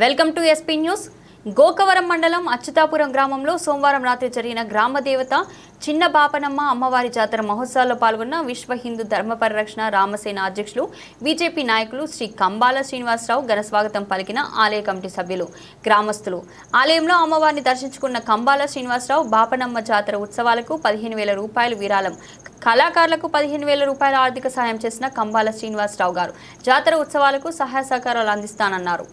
Welcome to SP news. Gokavaram మండలం అచ్యుతాపురం గ్రామంలో సోమవారం రాత్రి జరిగిన గ్రామ దేవత చిన్న బాపనమ్మ అమ్మవారి జాతర మహోత్సవాల్లో పాల్గొన్న విశ్వ హిందూ ధర్మ పరిరక్షణ రామసేన అధ్యక్షులు బీజేపీ నాయకులు శ్రీ కంబాల శ్రీనివాసరావు ఘనస్వాగతం పలికిన ఆలయ కమిటీ సభ్యులు గ్రామస్తులు. ఆలయంలో అమ్మవారిని దర్శించుకున్న కంబాల శ్రీనివాసరావు బాపనమ్మ జాతర ఉత్సవాలకు పదిహేను వేల రూపాయలు విరాళం. కళాకారులకు పదిహేను వేల రూపాయల ఆర్థిక సాయం చేసిన కంబాల శ్రీనివాసరావు గారు జాతర ఉత్సవాలకు సహాయ సహకారాలు అందిస్తానన్నారు.